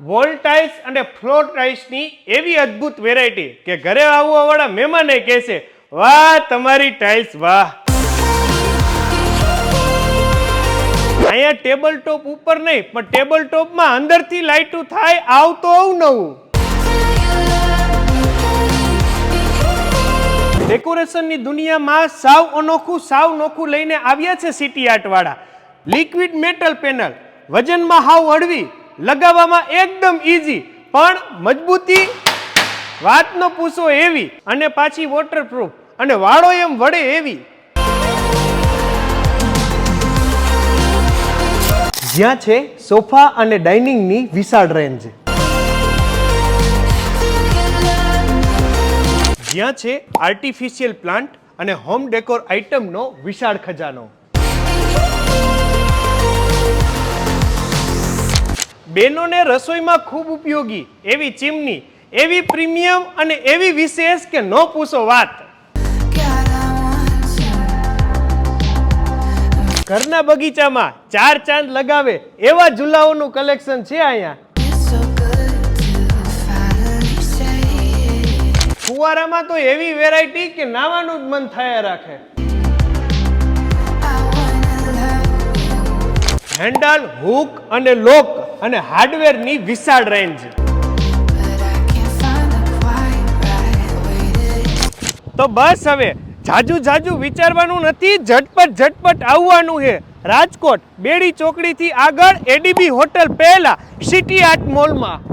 Wall tiles અને floor ટાઇલ્સની એવી અદ્ભુત વેરાયટી કે ઘરે આવવાવાળા મહેમાને કહેશે, વાહ, તમારી ટાઇલ્સ, વાહ. અહીંયા ટેબલ ટોપ ઉપર નહીં, પણ ટેબલ ટોપમાં અંદરથી લાઇટું થાય, આવતો અવનવું ડેકોરેશનની દુનિયામાં સાવ અનોખું, સાવ નોખું લઈને આવ્યા છે સિટી આર્ટવાળા. લિક્વિડ મેટલ પેનલ, વજનમાં હાવ હળવી લગાવવામાં એકદમ ઈઝી પણ મજબૂતી વાતનો પૂછો એવી અને પાછી વોટરપ્રૂફ અને વાળો એમ વડે એવી. જ્યાં છે સોફા અને ડાઇનિંગની વિશાળ રેન્જ જ્યાં છે આર્ટિફિશિયલ પ્લાન્ટ અને હોમ ડેકોર આઇટમનો વિશાળ ખજાનો. બેનોને રસોઈમાં ખૂબ ઉપયોગી, એવી ચીમની, એવી પ્રીમિયમ અને એવી વિશેષ કે ન પૂછો વાત. ઘરના બગીચામાં ચાર ચાંદ લગાવે એવા ઝુલાઓનું કલેક્શન છે અહીંયા. ફુવારામાં તો એવી વેરાયટી કે નાવાનું જ મન થયા રાખે. હેન્ડલ હુક અને લોક. અને હાર્ડવેરની વિશાળ રેન્જ. તો બસ હવે, જાજુ જાજુ વિચારવાનું નથી, ઝટપટ ઝટપટ આવવાનું છે રાજકોટ, બેડી ચોકડીથી આગળ એડીબી હોટલ પહેલા સિટી આર્ટ મોલમાં